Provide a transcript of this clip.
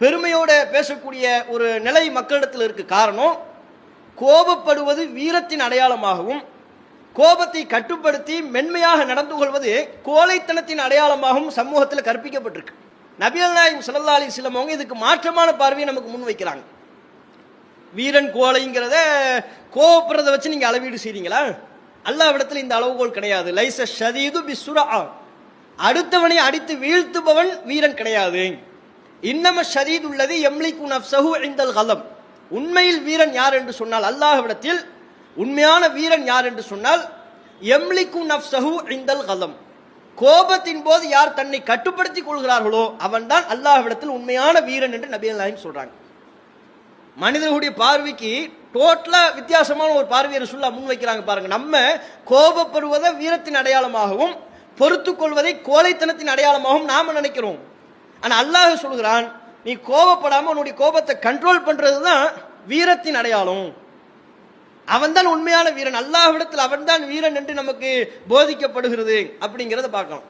பெருமையோட பேசக்கூடிய ஒரு நிலை மக்களிடத்தில் இருக்கு காரணம் கோபப்படுவது வீரத்தின் அடையாளமாகவும் கோபத்தை கட்டுப்படுத்தி மென்மையாக நடந்து கொள்வது கோழைத்தனத்தின் அடையாளமாகவும் சமூகத்தில் கற்பிக்கப்பட்டிருக்கு. நபியல் நாயகம் ஸல்லல்லாஹு அலி சிலமவங்க இதுக்கு மாற்றமான பார்வையை நமக்கு முன் வைக்கிறாங்க. வீரன் கோழைங்கிறத கோபப்படுறத வச்சு நீங்க அளவீடு செய்றீங்களா? அல்லாவிடத்தில் இந்த அளவுகோல் கிடையாது. லைச ஷதீது பிசுரா அடுத்தவனை அடித்து வீழ்த்துபவன் வீரன் கிடையாது. இன்னம ஷரீத் உள்ளது எம்லிக்கு நப்சஹு ஐந்தல் கலம் உண்மையில் வீரன் யார் என்று சொன்னால் அல்லாஹ்விடத்தில் உண்மையான வீரன் யார் என்று சொன்னால் எம்லிக்கு நப்சஹு ஐந்தல் கலம் கோபத்தின் போது யார் தன்னை கட்டுப்படுத்திக் கொள்கிறார்களோ அவன்தான் அல்லாஹ்விடத்தில் உண்மையான வீரன் என்று நபி அல்லாஹிம் சொல்றாங்க. மனிதர்களுடைய பார்வைக்கு டோட்டலா வித்தியாசமான ஒரு பார்வையை சொல்லா முன் வைக்கிறாங்க பாருங்க. நம்ம கோபப்படுவதை வீரத்தின் அடையாளமாகவும் பொறுத்து கொள்வதை கோழைத்தனத்தின் அடையாளமாகவும் நாம நினைக்கிறோம். ஆனால் அல்லாஹ் சொல்கிறான் நீ கோபப்படாமல் உன்னுடைய கோபத்தை கண்ட்ரோல் பண்ணுறது தான் வீரத்தின் அடையாளம். அவன்தான் உண்மையான வீரன். அல்லாஹ்விடத்தில் அவன்தான் வீரன் என்று நமக்கு போதிக்கப்படுகிறது அப்படிங்கிறத பார்க்கலாம்.